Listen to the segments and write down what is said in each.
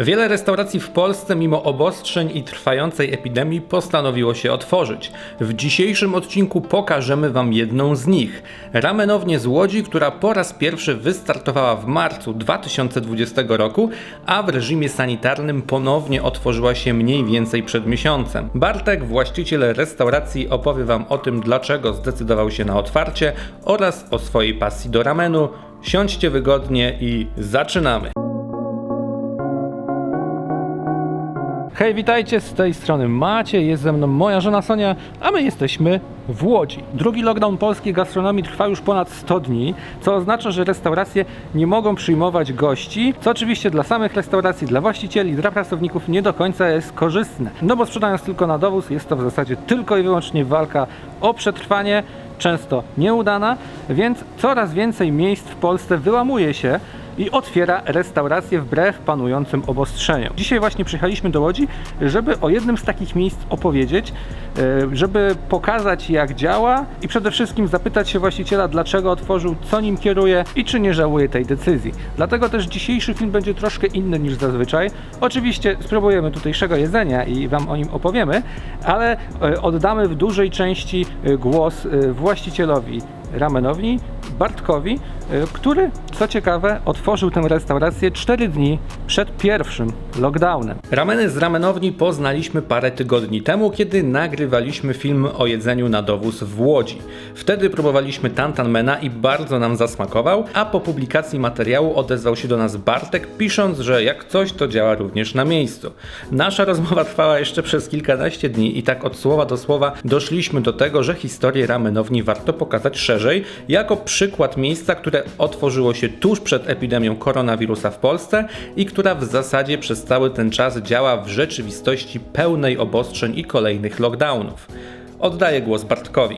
Wiele restauracji w Polsce, mimo obostrzeń i trwającej epidemii, postanowiło się otworzyć. W dzisiejszym odcinku pokażemy Wam jedną z nich. Ramenownię z Łodzi, która po raz pierwszy wystartowała w marcu 2020 roku, a w reżimie sanitarnym ponownie otworzyła się mniej więcej przed miesiącem. Bartek, właściciel restauracji, opowie Wam o tym, dlaczego zdecydował się na otwarcie oraz o swojej pasji do ramenu. Siądźcie wygodnie i zaczynamy! Hej, witajcie, z tej strony Macie, jest ze mną moja żona Sonia, a my jesteśmy w Łodzi. Drugi lockdown polskiej gastronomii trwa już ponad 100 dni, co oznacza, że restauracje nie mogą przyjmować gości, co oczywiście dla samych restauracji, dla właścicieli, dla pracowników nie do końca jest korzystne. No bo sprzedając tylko na dowóz jest to w zasadzie tylko i wyłącznie walka o przetrwanie, często nieudana, więc coraz więcej miejsc w Polsce wyłamuje się i otwiera restaurację wbrew panującym obostrzeniom. Dzisiaj właśnie przyjechaliśmy do Łodzi, żeby o jednym z takich miejsc opowiedzieć, e, żeby pokazać jak działa i przede wszystkim zapytać się właściciela, dlaczego otworzył, co nim kieruje i czy nie żałuje tej decyzji. Dlatego też dzisiejszy film będzie troszkę inny niż zazwyczaj. Oczywiście spróbujemy tutejszego jedzenia i Wam o nim opowiemy, ale e, oddamy w dużej części e, głos właścicielowi ramenowni, Bartkowi, y, który, co ciekawe, otworzył tę restaurację 4 dni przed pierwszym lockdownem. Rameny z ramenowni poznaliśmy parę tygodni temu, kiedy nagrywaliśmy film o jedzeniu na dowóz w Łodzi. Wtedy próbowaliśmy tantanmena i bardzo nam zasmakował, a po publikacji materiału odezwał się do nas Bartek, pisząc, że jak coś, to działa również na miejscu. Nasza rozmowa trwała jeszcze przez kilkanaście dni i tak od słowa do słowa doszliśmy do tego, że historię ramenowni warto pokazać szerzej, jako przykład miejsca, które otworzyło się tuż przed epidemią koronawirusa w Polsce i która w zasadzie przez cały ten czas działa w rzeczywistości pełnej obostrzeń i kolejnych lockdownów. Oddaję głos Bartkowi.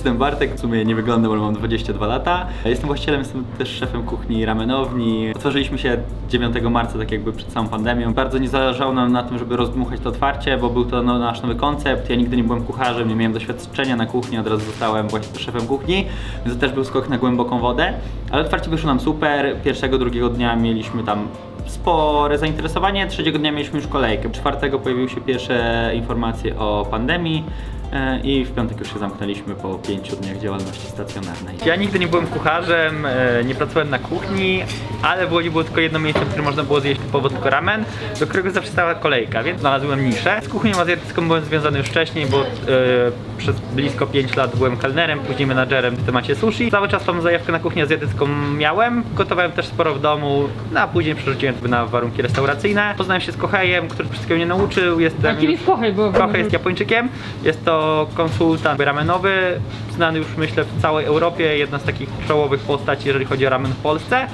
Jestem Bartek, w sumie nie wyglądam, ale mam 22 lata. Jestem właścicielem, jestem też szefem kuchni ramenowni. Otworzyliśmy się 9 marca, tak jakby przed samą pandemią. Bardzo nie zależało nam na tym, żeby rozdmuchać to otwarcie, bo był to no, nasz nowy koncept. Ja nigdy nie byłem kucharzem, nie miałem doświadczenia na kuchni, od razu zostałem właśnie szefem kuchni, więc to też był skok na głęboką wodę. Ale otwarcie wyszło nam super. Pierwszego, drugiego dnia mieliśmy tam spore zainteresowanie, trzeciego dnia mieliśmy już kolejkę. Czwartego pojawiły się pierwsze informacje o pandemii. E, I w piątek już się zamknęliśmy po pięciu dniach działalności stacjonarnej. Ja nigdy nie byłem kucharzem, e, nie pracowałem na kuchni, ale w Łodzi było tylko jedno miejsce, w którym można było zjeść typowo tylko ramen, do którego zawsze stała kolejka, więc znalazłem niszę. Z kuchnią azjatycką byłem związany już wcześniej, bo e, przez blisko 5 lat byłem kelnerem, później menadżerem w temacie sushi. Cały czas tą zajawkę na kuchnię azjatycką miałem, gotowałem też sporo w domu, no a później przerzuciłem to na warunki restauracyjne. Poznałem się z Kohejem, który wszystkiego mnie nauczył, jestem... A kim jest Kochej? Bo- Kochej jest Japończykiem, jest to konsultant ramenowy, znany już myślę w całej Europie, jedna z takich czołowych postaci, jeżeli chodzi o ramen w Polsce.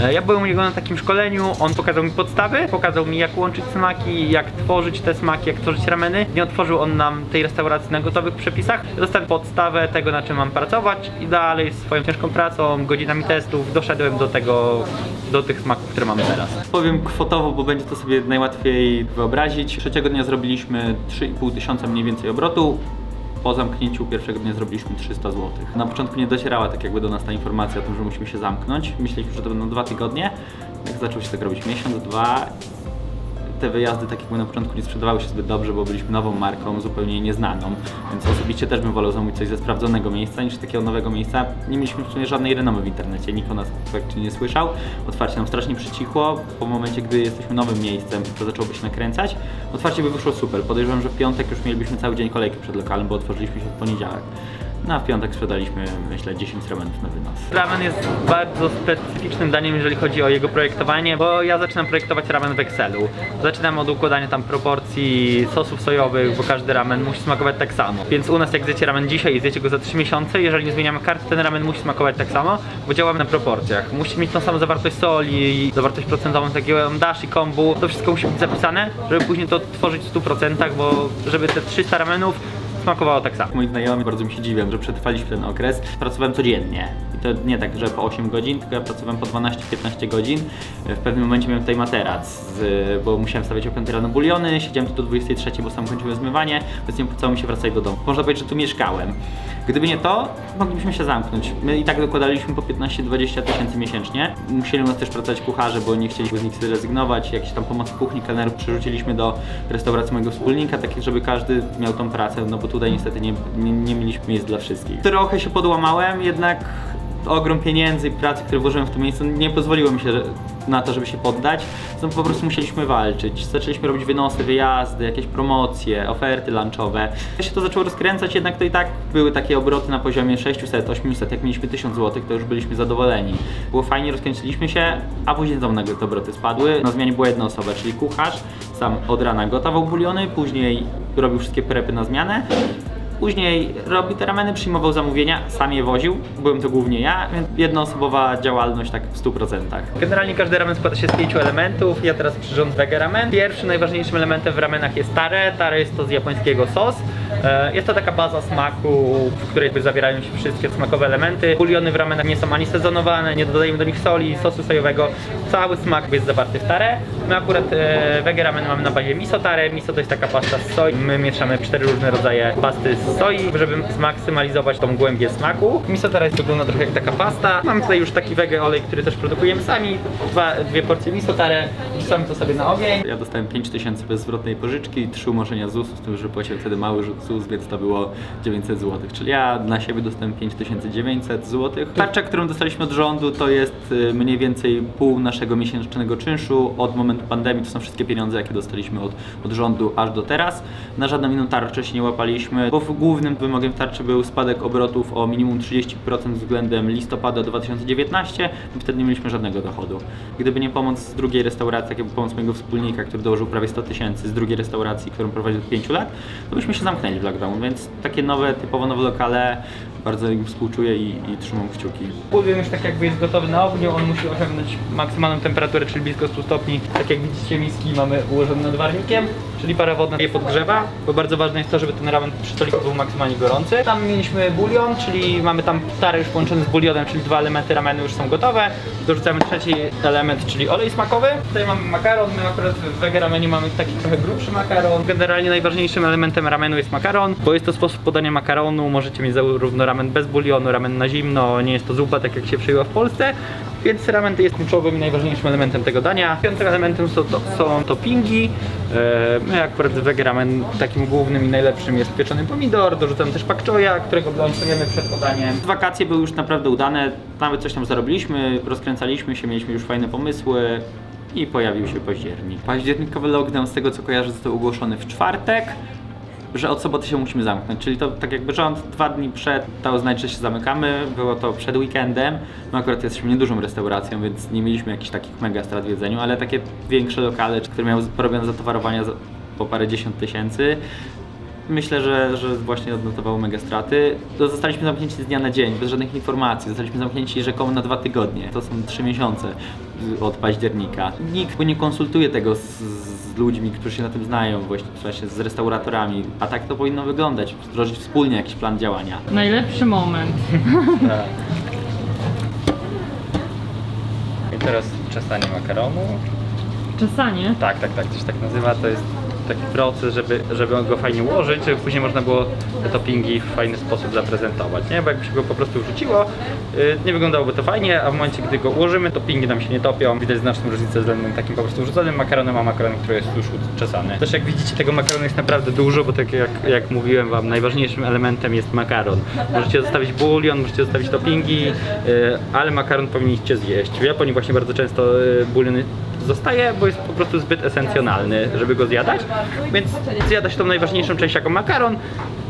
E, Ja byłem u niego na takim szkoleniu, on pokazał mi podstawy, pokazał mi jak łączyć smaki, jak tworzyć te smaki, jak tworzyć rameny. Nie otworzył on nam tej restauracji na gotowych przepisach. Dostałem podstawę tego, na czym mam pracować i dalej swoją ciężką pracą, godzinami testów doszedłem do tego, do tych smaków, które mamy teraz. Powiem kwotowo, bo będzie to sobie najłatwiej wyobrazić. Trzeciego dnia zrobiliśmy 3,5 tysiąca mniej więcej obrotu. Po zamknięciu pierwszego dnia zrobiliśmy 300 zł. Na początku nie docierała tak jakby do nas ta informacja o tym, że musimy się zamknąć. Myśleliśmy, że to będą dwa tygodnie. Jak zaczął się tak robić miesiąc, dwa, te wyjazdy tak jakby na początku nie sprzedawały się zbyt dobrze, bo byliśmy nową marką, zupełnie nieznaną, więc osobiście też bym wolał zamówić coś ze sprawdzonego miejsca niż takiego nowego miejsca. Nie mieliśmy w sumie żadnej renomy w internecie, nikt o nas praktycznie nie słyszał. Otwarcie nam strasznie przycichło, po momencie, gdy jesteśmy nowym miejscem, to zaczęłoby się nakręcać. Otwarcie by wyszło super, podejrzewam, że w piątek już mielibyśmy cały dzień kolejkę przed lokalem, bo otworzyliśmy się w poniedziałek. No piątek sprzedaliśmy, myślę, 10 ramenów na wynos. Ramen jest bardzo specyficznym daniem, jeżeli chodzi o jego projektowanie, bo ja zaczynam projektować ramen w Excelu. Zaczynam od układania tam proporcji sosów sojowych, bo każdy ramen musi smakować tak samo. Więc u nas jak zjecie ramen dzisiaj i zjecie go za 3 miesiące, jeżeli nie zmieniamy kart, ten ramen musi smakować tak samo, bo działamy na proporcjach. Musi mieć tą samą zawartość soli, zawartość procentową takiego dash i kombu. To wszystko musi być zapisane, żeby później to tworzyć w 100%, bo żeby te 300 ramenów smakowało tak samo. Moi znajomi bardzo mi się dziwią, że przetrwaliśmy ten okres. Pracowałem codziennie. I to nie tak, że po 8 godzin, tylko ja pracowałem po 12-15 godzin. W pewnym momencie miałem tutaj materac, z, bo musiałem stawiać o 5 rano buliony, siedziałem tu do 23, bo sam kończyłem zmywanie, więc nie opłacało mi się wracać do domu. Można powiedzieć, że tu mieszkałem. Gdyby nie to, moglibyśmy się zamknąć. My i tak dokładaliśmy po 15-20 tysięcy miesięcznie. Musieli u nas też pracować kucharze, bo nie chcieliśmy z nich zrezygnować. Jakieś tam pomoc kuchni, kelnerów przerzuciliśmy do restauracji mojego wspólnika, tak żeby każdy miał tą pracę, no bo tutaj niestety nie, nie, nie mieliśmy miejsc dla wszystkich. Trochę się podłamałem, jednak ogrom pieniędzy i pracy, które włożyłem w to miejsce, nie pozwoliło mi się na to, żeby się poddać. No po prostu musieliśmy walczyć. Zaczęliśmy robić wynosy, wyjazdy, jakieś promocje, oferty lunchowe. Jak się to zaczęło rozkręcać, jednak to i tak były takie obroty na poziomie 600, 800. Jak mieliśmy 1000 zł, to już byliśmy zadowoleni. Było fajnie, rozkręciliśmy się, a później znowu nagle te obroty spadły. Na zmianie była jedna osoba, czyli kucharz. Sam od rana gotował buliony, później robił wszystkie prepy na zmianę. Później robił te rameny, przyjmował zamówienia, sam je woził, byłem to głównie ja, więc jednoosobowa działalność tak w 100%. Generalnie każdy ramen składa się z pięciu elementów, ja teraz przyrządzę wege ramen. Pierwszym, najważniejszym elementem w ramenach jest tare, tare jest to z japońskiego sos. E, Jest to taka baza smaku, w której zawierają się wszystkie smakowe elementy. Buliony w ramenach nie są ani sezonowane, nie dodajemy do nich soli, sosu sojowego. Cały smak jest zawarty w tare. My akurat e, wege ramen mamy na bazie miso tare. Miso to jest taka pasta z soi. My mieszamy cztery różne rodzaje pasty z soi, żeby zmaksymalizować tą głębię smaku. Miso tare wygląda trochę jak taka pasta. Mamy tutaj już taki wege olej, który też produkujemy sami. Dwa, dwie porcje miso tare. Wrzucamy to sobie na ogień. Ja dostałem 5000 bezzwrotnej pożyczki, trzy umorzenia ZUS-u, z tym, że płaciłem wtedy mały ZUS, więc to było 900 zł. Czyli ja dla siebie dostałem 5900 zł. Tarcza, którą dostaliśmy od rządu, to jest y, mniej więcej pół naszego miesięcznego czynszu od momentu pandemii. To są wszystkie pieniądze, jakie dostaliśmy od, od rządu aż do teraz. Na żadną inną tarczę się nie łapaliśmy, bo głównym wymogiem tarczy był spadek obrotów o minimum 30% względem listopada 2019. My wtedy nie mieliśmy żadnego dochodu. Gdyby nie pomoc z drugiej restauracji, jak jakby pomoc mojego wspólnika, który dołożył prawie 100 tysięcy z drugiej restauracji, którą prowadzi od 5 lat, to byśmy się zamknęli w lockdown, więc takie nowe, typowo nowe lokale bardzo im współczuję i, i trzymam kciuki. Bulion już tak jakby jest gotowy na ogniu, on musi osiągnąć maksymalną temperaturę, czyli blisko 100 stopni. Tak jak widzicie miski mamy ułożone nad warnikiem, czyli para wodna je podgrzewa, bo bardzo ważne jest to, żeby ten ramen przy stoliku był maksymalnie gorący. Tam mieliśmy bulion, czyli mamy tam tarę już połączony z bulionem, czyli dwa elementy ramenu już są gotowe. Dorzucamy trzeci element, czyli olej smakowy. Tutaj mamy makaron, my akurat w wege ramenie mamy taki trochę grubszy makaron. Generalnie najważniejszym elementem ramenu jest makaron, bo jest to sposób podania makaronu. Możecie mieć zarówno ramen bez bulionu, ramen na zimno, nie jest to zupa tak jak się przyjęła w Polsce. Więc ramen to jest kluczowym i najważniejszym elementem tego dania. Piątym elementem są, to, są toppingi. E, My akurat w ramen takim głównym i najlepszym jest pieczony pomidor. Dorzucam też pak choya, którego blansujemy przed podaniem. Wakacje były już naprawdę udane. Nawet coś tam zarobiliśmy, rozkręcaliśmy się, mieliśmy już fajne pomysły. I pojawił się październik. Październikowy lockdown, z tego co kojarzę, został ogłoszony w czwartek że od soboty się musimy zamknąć. Czyli to tak jakby rząd dwa dni przed dał znać, że się zamykamy. Było to przed weekendem. My akurat jesteśmy niedużą restauracją, więc nie mieliśmy jakichś takich mega strat w jedzeniu, ale takie większe lokale, które miały porobione zatowarowania za- po parę dziesiąt tysięcy. Myślę, że, że właśnie odnotowało mega straty. To zostaliśmy zamknięci z dnia na dzień, bez żadnych informacji. Zostaliśmy zamknięci rzekomo na dwa tygodnie. To są trzy miesiące y, od października. Nikt nie konsultuje tego z, z ludźmi, którzy się na tym znają, właśnie z restauratorami. A tak to powinno wyglądać. Wdrożyć wspólnie jakiś plan działania. Najlepszy moment. I teraz czesanie makaronu. Czesanie. Tak, tak, tak, to się tak nazywa. To jest taki proces, żeby, żeby go fajnie ułożyć, żeby później można było te toppingi w fajny sposób zaprezentować, nie? Bo jakby się go po prostu wrzuciło, yy, nie wyglądałoby to fajnie, a w momencie, gdy go ułożymy, toppingi nam się nie topią. Widać znaczną różnicę względem takim po prostu wrzuconym makaronem, a makaronem, który jest już czesany. Też jak widzicie, tego makaronu jest naprawdę dużo, bo tak jak, jak mówiłem wam, najważniejszym elementem jest makaron. Możecie zostawić bulion, możecie zostawić toppingi, yy, ale makaron powinniście zjeść. W Japonii właśnie bardzo często yy, zostaje, bo jest po prostu zbyt esencjonalny, żeby go zjadać, więc zjada się tą najważniejszą część jako makaron,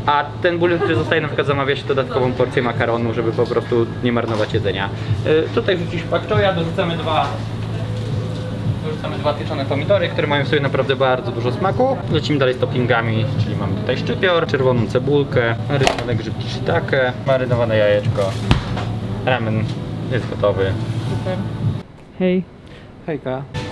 a ten bulion, który zostaje, na przykład zamawia się dodatkową porcję makaronu, żeby po prostu nie marnować jedzenia. Y, tutaj rzuciliśmy pak choya, dorzucamy dwa Dorzucamy dwa pieczone pomidory, które mają w sobie naprawdę bardzo dużo smaku. Lecimy dalej z toppingami, czyli mamy tutaj szczypior, czerwoną cebulkę, marynowane grzybki shiitake, marynowane jajeczko. Ramen jest gotowy. Super. Hej. Hejka.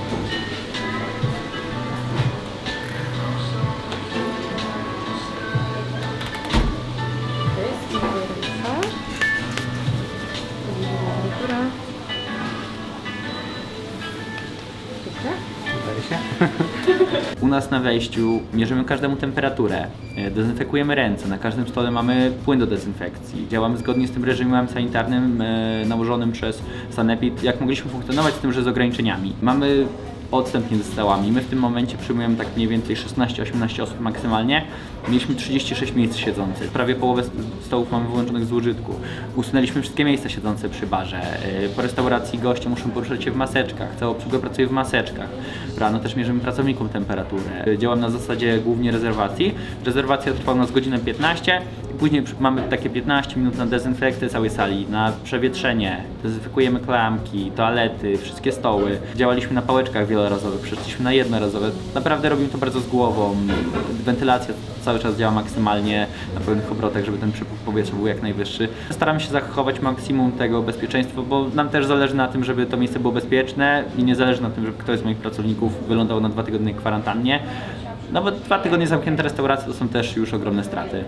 Nas na wejściu mierzymy każdemu temperaturę, e, dezynfekujemy ręce, na każdym stole mamy płyn do dezynfekcji. Działamy zgodnie z tym reżimem sanitarnym e, nałożonym przez Sanepid, jak mogliśmy funkcjonować z tym, że z ograniczeniami. Mamy odstęp między stołami. My w tym momencie przyjmujemy tak mniej więcej 16-18 osób maksymalnie. Mieliśmy 36 miejsc siedzących. Prawie połowę st- stołów mamy wyłączonych z użytku. Usunęliśmy wszystkie miejsca siedzące przy barze. Yy, Po restauracji goście muszą poruszać się w maseczkach. Cała obsługa pracuje w maseczkach. Rano też mierzymy pracownikom temperaturę. Yy, Działam na zasadzie głównie rezerwacji. Rezerwacja trwa u nas godzinę 15 i później mamy takie 15 minut na dezynfekcję całej sali, na przewietrzenie. Dezynfekujemy klamki, toalety, wszystkie stoły. Działaliśmy na pałeczkach wielorazowych, przeszliśmy na jednorazowe. Naprawdę robimy to bardzo z głową. Wentylacja cały czas działa maksymalnie na pełnych obrotach, żeby ten przepływ powietrza był jak najwyższy. Staramy się zachować maksimum tego bezpieczeństwa, bo nam też zależy na tym, żeby to miejsce było bezpieczne i nie zależy na tym, żeby ktoś z moich pracowników wylądował na dwa tygodnie kwarantannie. No bo dwa tygodnie zamknięte restauracje to są też już ogromne straty.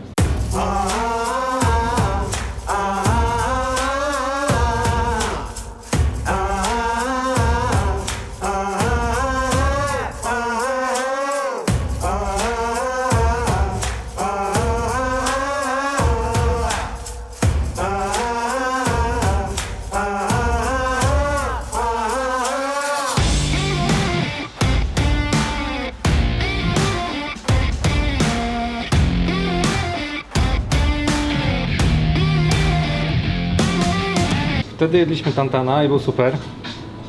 Jedliśmy tantana i był super,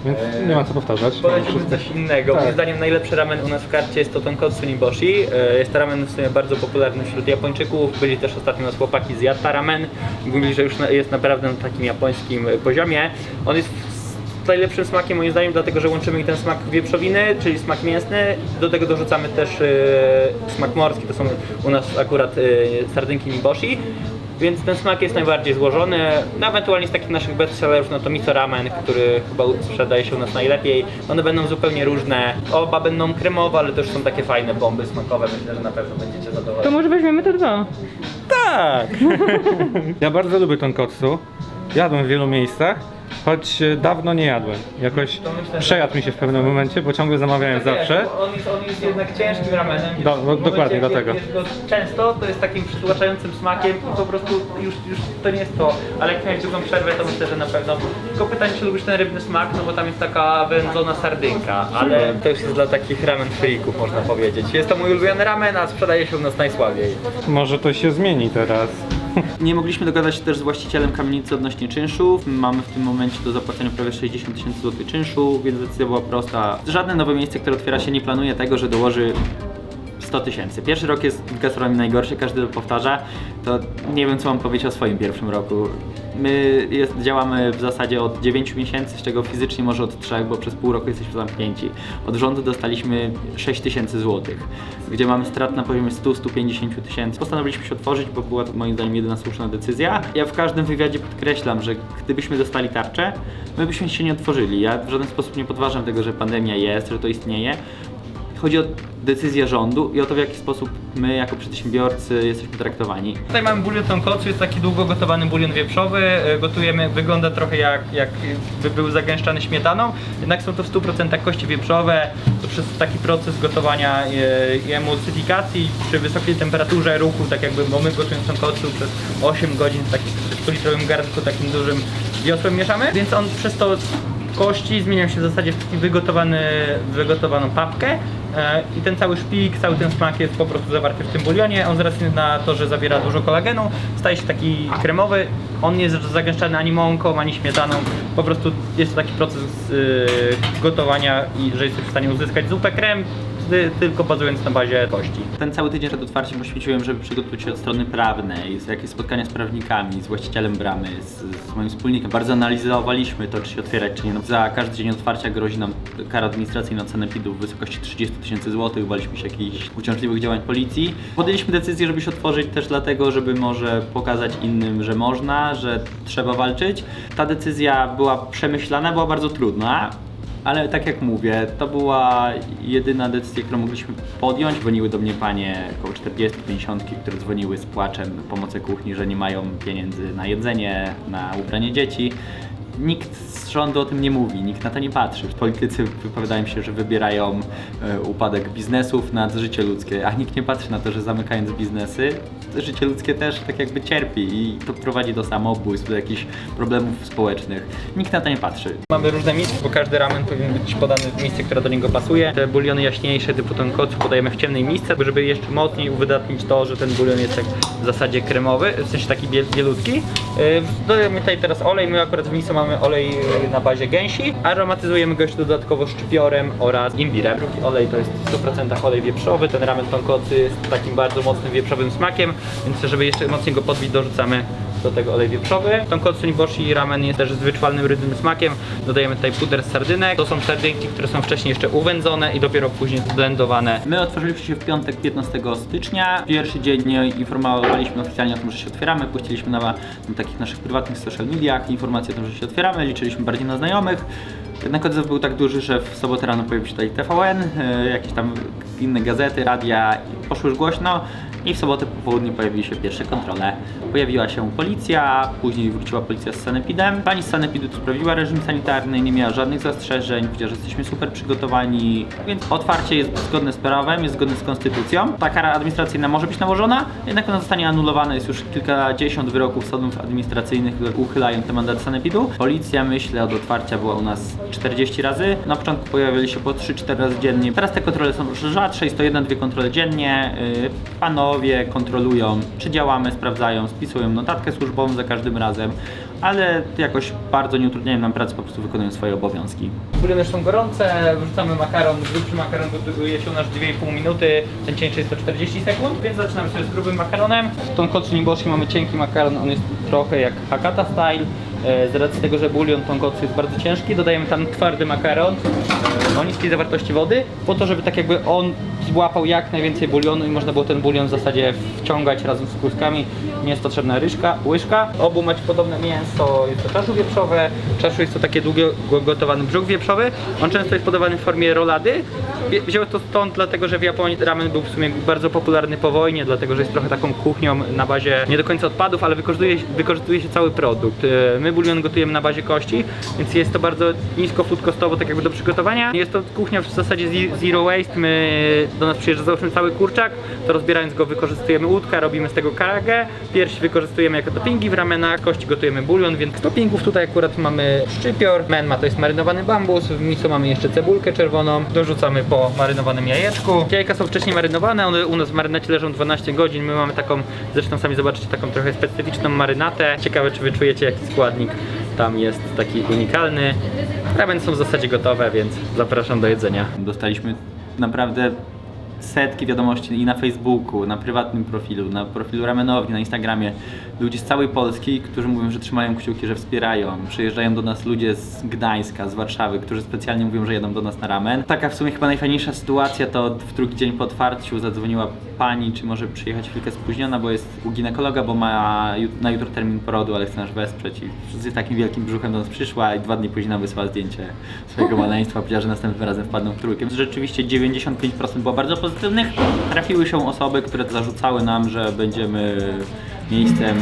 więc nie ma co powtarzać. Polecimy coś innego. Tak. Moim zdaniem najlepszy ramen u nas w karcie jest to tonkotsu niboshi. E, Jest to ramen w sumie bardzo popularny wśród Japończyków. Byli też ostatnio nas chłopaki z Yatta Ramen. Mówili, że już na- jest naprawdę na takim japońskim e, poziomie. On jest z najlepszym smakiem moim zdaniem, dlatego że łączymy ten smak wieprzowiny, czyli smak mięsny. Do tego dorzucamy też e, smak morski. To są u nas akurat e, sardynki niboshi. Więc ten smak jest najbardziej złożony. No, ewentualnie z takich naszych bestsellerów, no to miso ramen, który chyba sprzedaje się u nas najlepiej. One będą zupełnie różne. Oba będą kremowe, ale też są takie fajne bomby smakowe. Myślę, że na pewno będziecie To zadowoleni. może weźmiemy te dwa. Tak! ja bardzo lubię tonkotsu. Jadłem w wielu miejscach, choć e, dawno nie jadłem. Jakoś przejadł mi się w pewnym momencie, bo ciągle zamawiałem zawsze. Wiesz, bo on, jest, on jest jednak ciężkim ramenem. Do- W no, momencie, dokładnie, jak dlatego. często, to jest takim przytłaczającym smakiem i po prostu już, już to nie jest to. Ale jak miałeś długą przerwę, to myślę, że na pewno. Tylko pytanie, czy lubisz ten rybny smak, no bo tam jest taka wędzona sardynka, ale to już jest dla takich ramen freaków, można powiedzieć. Jest to mój ulubiony ramen, a sprzedaje się u nas najsłabiej. Może to się zmieni teraz. Nie mogliśmy dogadać się też z właścicielem kamienicy odnośnie czynszów. Mamy w tym momencie do zapłacenia prawie 60 tysięcy złotych czynszu, więc decyzja była prosta. Żadne nowe miejsce, które otwiera się, nie planuje tego, że dołoży 100 tysięcy. Pierwszy rok jest w gastronomii najgorszy, każdy to powtarza. To nie wiem, co mam powiedzieć o swoim pierwszym roku. My jest, działamy w zasadzie od 9 miesięcy, z czego fizycznie może od 3, bo przez pół roku jesteśmy zamknięci. Od rządu dostaliśmy 6 tysięcy złotych, gdzie mamy strat na poziomie 100-150 tysięcy. Postanowiliśmy się otworzyć, bo była to moim zdaniem jedyna słuszna decyzja. Ja w każdym wywiadzie podkreślam, że gdybyśmy dostali tarczę, my byśmy się nie otworzyli. Ja w żaden sposób nie podważam tego, że pandemia jest, że to istnieje. Chodzi o decyzję rządu i o to, w jaki sposób my, jako przedsiębiorcy, jesteśmy traktowani. Tutaj mamy bulion tonkotsu, jest taki długo gotowany bulion wieprzowy. E, Gotujemy, wygląda trochę jak, jak by był zagęszczany śmietaną, jednak są to w 100% kości wieprzowe. To przez taki proces gotowania e, i emulsyfikacji przy wysokiej temperaturze ruchu, tak jakby, bo my gotujemy tonkotsu przez 8 godzin w takim 100-litrowym garnku, takim dużym wiosłem mieszamy, więc on przez to kości zmieniają się w zasadzie w taki wygotowany, wygotowaną papkę i ten cały szpik, cały ten smak jest po prostu zawarty w tym bulionie. On z racji na to, że zawiera dużo kolagenu, staje się taki kremowy. On nie jest zagęszczany ani mąką, ani śmietaną. Po prostu jest to taki proces e, gotowania i że jesteś w stanie uzyskać zupę krem, ty- tylko bazując na bazie kości. Ten cały tydzień przed otwarciem poświęciłem, żeby przygotować się od strony prawnej, z jakieś spotkania z prawnikami, z właścicielem bramy, z, z moim wspólnikiem. Bardzo analizowaliśmy to, czy się otwierać, czy nie. No, za każdy dzień otwarcia grozi nam kara administracyjna od sanepidu w wysokości 30 tysięcy złotych. Baliśmy się jakichś uciążliwych działań policji. Podjęliśmy decyzję, żeby się otworzyć też dlatego, żeby może pokazać innym, że można, że trzeba walczyć. Ta decyzja była przemyślana, była bardzo trudna. Ale tak jak mówię, to była jedyna decyzja, którą mogliśmy podjąć. Dzwoniły do mnie panie około 40-50, które dzwoniły z płaczem pomocy kuchni, że nie mają pieniędzy na jedzenie, na ubranie dzieci. Nikt z rządu o tym nie mówi, nikt na to nie patrzy. Politycy wypowiadają się, że wybierają e, upadek biznesów nad życie ludzkie, a nikt nie patrzy na to, że zamykając biznesy, życie ludzkie też tak jakby cierpi i to prowadzi do samobójstw, do jakichś problemów społecznych. Nikt na to nie patrzy. Mamy różne miski, bo każdy ramen powinien być podany w miejsce, które do niego pasuje. Te buliony jaśniejsze typu tonkotsu podajemy w ciemnej misce, żeby jeszcze mocniej uwydatnić to, że ten bulion jest tak w zasadzie kremowy, w sensie taki biel, bielutki. Yy, Dodajemy tutaj teraz olej, my akurat w miso mamy olej yy, na bazie gęsi. Aromatyzujemy go jeszcze dodatkowo szczypiorem oraz imbirem. Drugi olej to jest w 100% olej wieprzowy, ten ramen tonkotsu jest takim bardzo mocnym wieprzowym smakiem, więc żeby jeszcze mocniej go podbić dorzucamy do tego olej wieprzowy. Tonkotsu niboshi ramen jest też z wyczuwalnym rydnym smakiem. Dodajemy tutaj puder z sardynek. To są sardynki, które są wcześniej jeszcze uwędzone i dopiero później zblendowane. My otworzyliśmy się w piątek 15 stycznia. Pierwszy dzień nie informowaliśmy oficjalnie o tym, że się otwieramy. Puściliśmy na, na takich naszych prywatnych social mediach informacje o tym, że się otwieramy. Liczyliśmy bardziej na znajomych. Jednak odzew był tak duży, że w sobotę rano pojawił się tutaj TVN, e, jakieś tam inne gazety, radia. i Poszło już głośno. I w sobotę po południu pojawiły się pierwsze kontrole. Pojawiła się policja, później wróciła policja z sanepidem. Pani z sanepidu sprawdziła reżim sanitarny, nie miała żadnych zastrzeżeń, powiedziała, że jesteśmy super przygotowani, więc otwarcie jest zgodne z prawem, jest zgodne z konstytucją. Ta kara administracyjna może być nałożona, jednak ona zostanie anulowana. Jest już kilkadziesiąt wyroków sądów administracyjnych, które uchylają te mandaty sanepidu. Policja, myślę, od otwarcia była u nas 40 razy. Na początku pojawiali się po 3-4 razy dziennie. Teraz te kontrole są rzadsze, jest to jedna, dwie kontrole dziennie. Yy, Kontrolują, czy działamy, sprawdzają, spisują notatkę służbową za każdym razem, ale jakoś bardzo nie utrudniają nam pracy, po prostu wykonują swoje obowiązki. Buliony są gorące, wrzucamy makaron. Grubszy makaron gotuje się u nas 2,5 minuty, ten cieńszy jest to 40 sekund, więc zaczynamy sobie z grubym makaronem. W tonkotsu niboshi mamy cienki makaron, on jest trochę jak Hakata style. E, Z racji tego, że bulion tonkotsu jest bardzo ciężki, dodajemy tam twardy makaron o niskiej zawartości wody, po to, żeby tak jakby on złapał jak najwięcej bulionu i można było ten bulion w zasadzie wciągać razem z kluskami. Nie jest potrzebna ryżka, łyżka. Obu macie podobne mięso, jest to czaszu wieprzowe. Czaszu jest to takie długo gotowany brzuch wieprzowy. On często jest podawany w formie rolady. Wziąłem to stąd, dlatego że w Japonii ramen był w sumie bardzo popularny po wojnie, dlatego że jest trochę taką kuchnią na bazie nie do końca odpadów, ale wykorzystuje, wykorzystuje się cały produkt. E, My bulion gotujemy na bazie kości, więc jest to bardzo nisko food costowo tak jakby do przygotowania. Jest to kuchnia w zasadzie zi- zero waste. My do nas przyjeżdża załóżmy cały kurczak, to rozbierając go wykorzystujemy łódkę, robimy z tego karagę. Pierś wykorzystujemy jako toppingi w ramenach, kości gotujemy bulion, więc toppingów tutaj akurat mamy szczypior, menma to jest marynowany bambus, w miso mamy jeszcze cebulkę czerwoną, dorzucamy po marynowanym jajeczku. Jajka są wcześniej marynowane, one u nas w marynacie leżą 12 godzin, my mamy taką, zresztą sami zobaczycie, taką trochę specyficzną marynatę. Ciekawe czy wyczujecie jaki składnik tam jest taki unikalny. Ramen są w zasadzie gotowe, więc zapraszam do jedzenia. Dostaliśmy naprawdę setki wiadomości i na Facebooku, na prywatnym profilu, na profilu Ramenowni, na Instagramie. Ludzi z całej Polski, którzy mówią, że trzymają kciuki, że wspierają. Przyjeżdżają do nas ludzie z Gdańska, z Warszawy, którzy specjalnie mówią, że jedą do nas na ramen. Taka w sumie chyba najfajniejsza sytuacja to w drugi dzień po otwarciu zadzwoniła pani, czy może przyjechać chwilkę spóźniona, bo jest u ginekologa, bo ma na jutro termin porodu, ale chce nas wesprzeć i z takim wielkim brzuchem do nas przyszła i dwa dni później nam wysłała zdjęcie swojego maleństwa, powiedziała, że następnym razem wpadną w trójkę. Rzeczywiście 95% było bardzo pozytywnych. Trafiły się osoby, które zarzucały nam, że będziemy miejscem,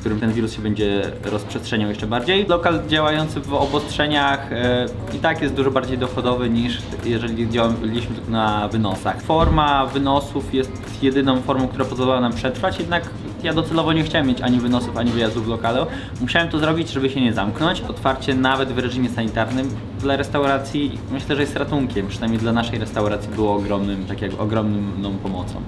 w którym ten wirus się będzie rozprzestrzeniał jeszcze bardziej. Lokal działający w obostrzeniach e, i tak jest dużo bardziej dochodowy niż jeżeli działaliśmy tylko na wynosach. Forma wynosów jest jedyną formą, która pozwala nam przetrwać, jednak ja docelowo nie chciałem mieć ani wynosów, ani wyjazdów w lokalu. Musiałem to zrobić, żeby się nie zamknąć. Otwarcie nawet w reżimie sanitarnym dla restauracji myślę, że jest ratunkiem. Przynajmniej dla naszej restauracji było ogromnym, tak jak ogromną pomocą.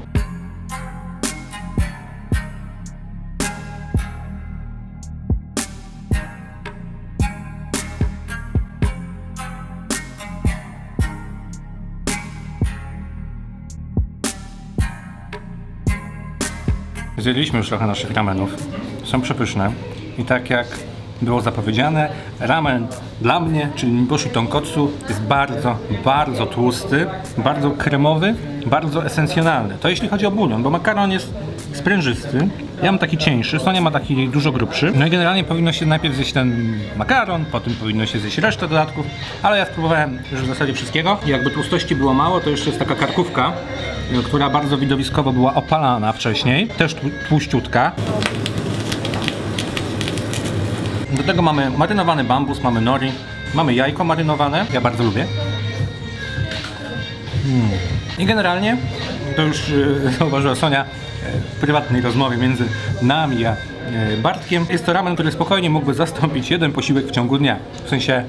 Zjedliśmy już trochę naszych ramenów. Są przepyszne. I tak jak było zapowiedziane, ramen dla mnie, czyli niboshi tonkotsu, jest bardzo, bardzo tłusty, bardzo kremowy, bardzo esencjonalny. To jeśli chodzi o bulion, bo makaron jest sprężysty. Ja mam taki cieńszy, Sonia ma taki dużo grubszy. No i generalnie powinno się najpierw zjeść ten makaron, potem powinno się zjeść resztę dodatków, ale ja spróbowałem już w zasadzie wszystkiego. Jakby tłustości było mało, to jeszcze jest taka karkówka, y, która bardzo widowiskowo była opalana wcześniej, też tłu- tłuściutka. Do tego mamy marynowany bambus, mamy nori, mamy jajko marynowane, ja bardzo lubię. Mm. I generalnie, to już e, zauważyła Sonia e, w prywatnej rozmowie między nami a e, Bartkiem, jest to ramen, który spokojnie mógłby zastąpić jeden posiłek w ciągu dnia. W sensie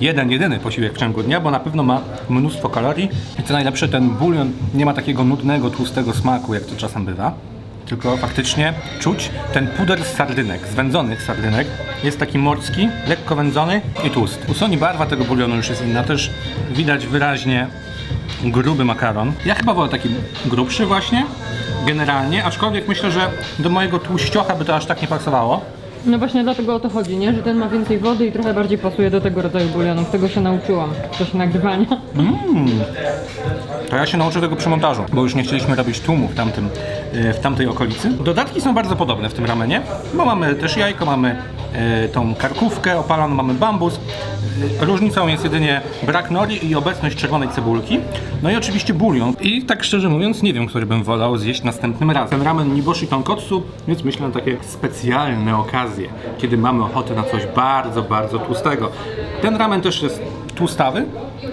jeden, jedyny posiłek w ciągu dnia, bo na pewno ma mnóstwo kalorii. I co najlepsze, ten bulion nie ma takiego nudnego, tłustego smaku, jak to czasem bywa. Tylko faktycznie czuć ten puder z sardynek, z sardynek. Jest taki morski, lekko wędzony i tłusty. U Soni barwa tego bulionu już jest inna, też widać wyraźnie gruby makaron. Ja chyba wolę taki grubszy właśnie, generalnie, aczkolwiek myślę, że do mojego tłuściocha by to aż tak nie pasowało. No właśnie dlatego o to chodzi, nie? Że ten ma więcej wody i trochę bardziej pasuje do tego rodzaju bulionów. Tego się nauczyłam w czasie nagrywania. To ja się nauczę tego przy montażu, bo już nie chcieliśmy robić tłumu w, tamtym, e, w tamtej okolicy. Dodatki są bardzo podobne w tym ramenie, bo mamy też jajko, mamy e, tą karkówkę opaloną, mamy bambus. Różnicą jest jedynie brak nori i obecność czerwonej cebulki. No i oczywiście bulion. I tak szczerze mówiąc, nie wiem, który bym wolał zjeść następnym razem. Ten ramen niboshi tonkotsu, więc myślę na takie specjalne okazje, kiedy mamy ochotę na coś bardzo, bardzo tłustego. Ten ramen też jest tłustawy,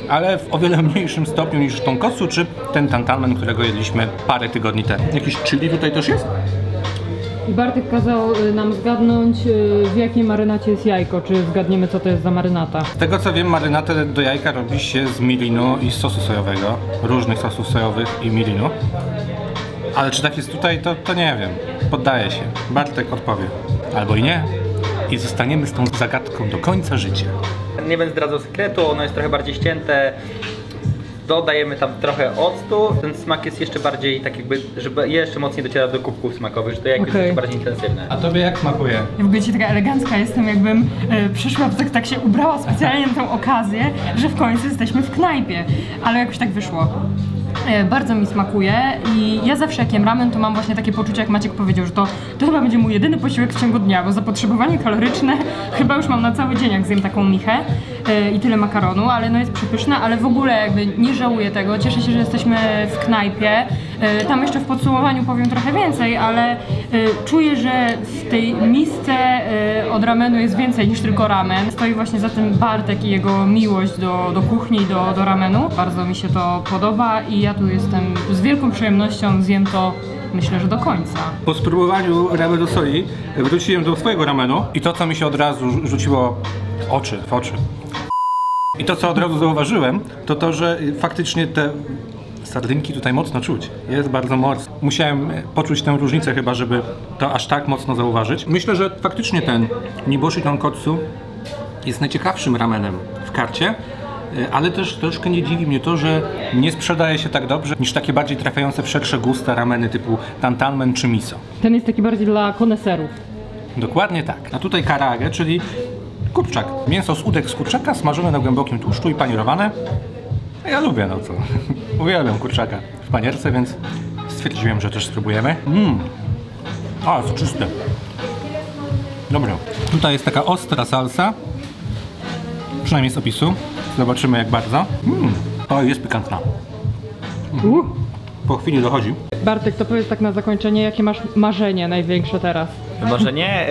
ale w o wiele mniejszym stopniu niż tonkotsu czy ten tantanmen, którego jedliśmy parę tygodni temu. Jakiś chili tutaj też jest? I Bartek kazał y, nam zgadnąć y, w jakiej marynacie jest jajko. Czy zgadniemy co to jest za marynata? Z tego co wiem, marynatę do jajka robi się z milinu i z sosu sojowego, różnych sosów sojowych i milinu. Ale czy tak jest tutaj, to, to nie wiem. Poddaję się. Bartek odpowie. Albo i nie. I zostaniemy z tą zagadką do końca życia. Nie będę zdradzał sekretu, ono jest trochę bardziej ścięte. Dodajemy tam trochę octu, ten smak jest jeszcze bardziej tak jakby, żeby jeszcze mocniej dociera do kubków smakowych, że to jakby Okej. jest bardziej intensywne. A tobie jak smakuje? Ja w ogóle dzisiaj taka elegancka jestem, jakbym e, przyszła, tak, tak się ubrała specjalnie na tę okazję, że w końcu jesteśmy w knajpie. Ale jakoś tak wyszło. E, bardzo mi smakuje i ja zawsze jak jem ramen, to mam właśnie takie poczucie, jak Maciek powiedział, że to, to chyba będzie mój jedyny posiłek w ciągu dnia, bo zapotrzebowanie kaloryczne chyba już mam na cały dzień, jak zjem taką michę i tyle makaronu, ale no jest przepyszna, ale w ogóle jakby nie żałuję tego. Cieszę się, że jesteśmy w knajpie. E, Tam jeszcze w podsumowaniu powiem trochę więcej, ale e, czuję, że w tej misce e, od ramenu jest więcej niż tylko ramen. Stoi właśnie za tym Bartek i jego miłość do, do kuchni do, do ramenu. Bardzo mi się to podoba i ja tu jestem z wielką przyjemnością zjem to myślę, że do końca. Po spróbowaniu ramenu soi wróciłem do swojego ramenu i to, co mi się od razu rzu- rzuciło oczy, w oczy. I to, co od razu zauważyłem, to to, że faktycznie te sardynki tutaj mocno czuć. Jest bardzo mocno. Musiałem poczuć tę różnicę chyba, żeby to aż tak mocno zauważyć. Myślę, że faktycznie ten Niboshi Tonkotsu jest najciekawszym ramenem w karcie, ale też troszkę nie dziwi mnie to, że nie sprzedaje się tak dobrze niż takie bardziej trafiające w szersze gusta rameny typu tantanmen czy miso. Ten jest taki bardziej dla koneserów. Dokładnie tak. A tutaj karage, czyli kurczak. Mięso z udek z kurczaka smażone na głębokim tłuszczu i panierowane. A Ja lubię, no co. Uwielbiam kurczaka w panierce, więc stwierdziłem, że też spróbujemy. Mmm. A, jest czyste. Dobra. Tutaj jest taka ostra salsa. Przynajmniej z opisu. Zobaczymy jak bardzo. Mmm. O, jest pikantna. Uh. Po chwili dochodzi. Bartek, to powiedz tak na zakończenie, jakie masz marzenie największe teraz? Może nie.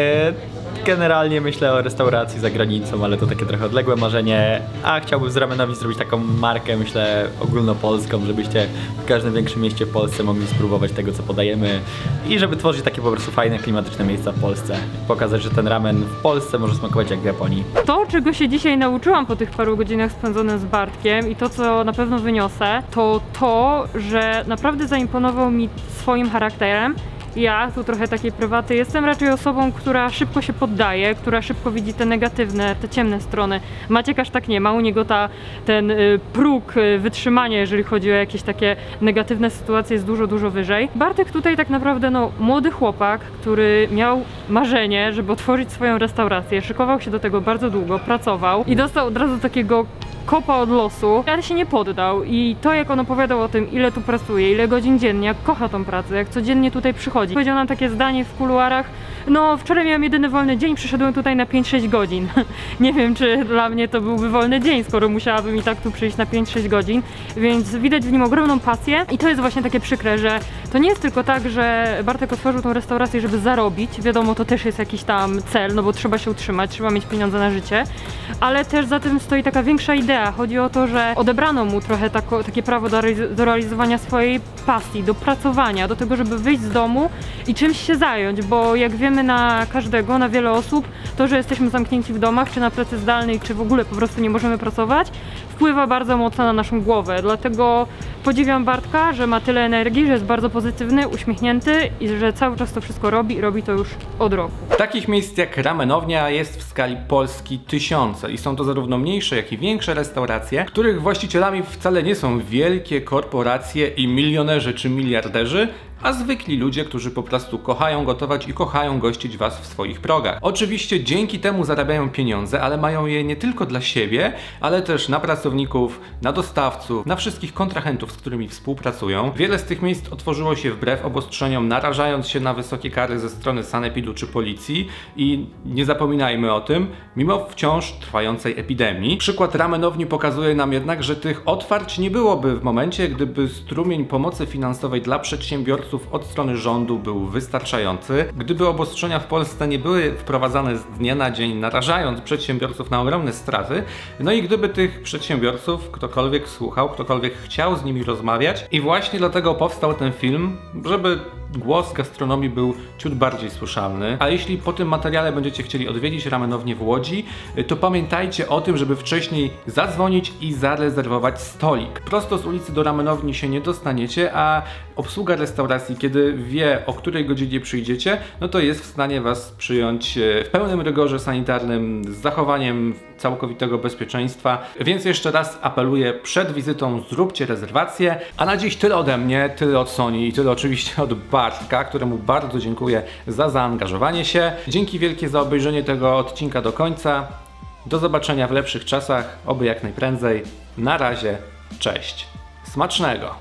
Generalnie myślę o restauracji za granicą, ale to takie trochę odległe marzenie. A chciałbym z ramenowi zrobić taką markę, myślę, ogólnopolską, żebyście w każdym większym mieście w Polsce mogli spróbować tego, co podajemy i żeby tworzyć takie po prostu fajne, klimatyczne miejsca w Polsce. Pokazać, że ten ramen w Polsce może smakować jak w Japonii. To, czego się dzisiaj nauczyłam po tych paru godzinach spędzonych z Bartkiem i to, co na pewno wyniosę, to to, że naprawdę zaimponował mi swoim charakterem. Ja, tu trochę takiej prywaty, jestem raczej osobą, która szybko się poddaje, która szybko widzi te negatywne, te ciemne strony. Maciek aż tak nie ma, u niego ta, ten y, próg y, wytrzymania, jeżeli chodzi o jakieś takie negatywne sytuacje jest dużo, dużo wyżej. Bartek tutaj tak naprawdę, no, młody chłopak, który miał marzenie, żeby otworzyć swoją restaurację, szykował się do tego bardzo długo, pracował i dostał od razu takiego kopa od losu, ale się nie poddał i to jak on opowiadał o tym, ile tu pracuje, ile godzin dziennie, jak kocha tą pracę, jak codziennie tutaj przychodzi. Powiedział nam takie zdanie w kuluarach, no wczoraj miałem jedyny wolny dzień, przyszedłem tutaj na 5-6 godzin. nie wiem, czy dla mnie to byłby wolny dzień, skoro musiałabym i tak tu przyjść na 5-6 godzin, więc widać w nim ogromną pasję i to jest właśnie takie przykre, że to nie jest tylko tak, że Bartek otworzył tą restaurację, żeby zarobić, wiadomo, to też jest jakiś tam cel, no bo trzeba się utrzymać, trzeba mieć pieniądze na życie, ale też za tym stoi taka większa idea. Chodzi o to, że odebrano mu trochę tako, takie prawo do, do realizowania swojej pasji, do pracowania, do tego, żeby wyjść z domu i czymś się zająć, bo jak wiemy na każdego, na wiele osób, to, że jesteśmy zamknięci w domach, czy na pracy zdalnej, czy w ogóle po prostu nie możemy pracować, wpływa bardzo mocno na naszą głowę. Dlatego podziwiam Bartka, że ma tyle energii, że jest bardzo pozytywny, uśmiechnięty i że cały czas to wszystko robi i robi to już od roku. Takich miejsc jak ramenownia jest w skali Polski tysiące i są to zarówno mniejsze, jak i większe restauracje, których właścicielami wcale nie są wielkie korporacje i milionerzy czy miliarderzy, a zwykli ludzie, którzy po prostu kochają gotować i kochają gościć Was w swoich progach. Oczywiście dzięki temu zarabiają pieniądze, ale mają je nie tylko dla siebie, ale też na pracowników, na dostawców, na wszystkich kontrahentów, z którymi współpracują. Wiele z tych miejsc otworzyło się wbrew obostrzeniom, narażając się na wysokie kary ze strony sanepidu czy policji i nie zapominajmy o tym, mimo wciąż trwającej epidemii. Przykład ramenowni pokazuje nam jednak, że tych otwarć nie byłoby w momencie, gdyby strumień pomocy finansowej dla przedsiębiorców od strony rządu był wystarczający, gdyby obostrzenia w Polsce nie były wprowadzane z dnia na dzień, narażając przedsiębiorców na ogromne straty, no i gdyby tych przedsiębiorców ktokolwiek słuchał, ktokolwiek chciał z nimi rozmawiać. I właśnie dlatego powstał ten film, żeby głos gastronomii był ciut bardziej słyszalny. A jeśli po tym materiale będziecie chcieli odwiedzić ramenownię w Łodzi, to pamiętajcie o tym, żeby wcześniej zadzwonić i zarezerwować stolik. Prosto z ulicy do ramenowni się nie dostaniecie, a obsługa restauracji, kiedy wie o której godzinie przyjdziecie, no to jest w stanie Was przyjąć e, w pełnym rygorze sanitarnym, z zachowaniem całkowitego bezpieczeństwa. Więc jeszcze raz apeluję, przed wizytą zróbcie rezerwację. A na dziś tyle ode mnie, tyle od Soni i tyle oczywiście od Bartka, któremu bardzo dziękuję za zaangażowanie się. Dzięki wielkie za obejrzenie tego odcinka do końca. Do zobaczenia w lepszych czasach, oby jak najprędzej. Na razie, cześć. Smacznego!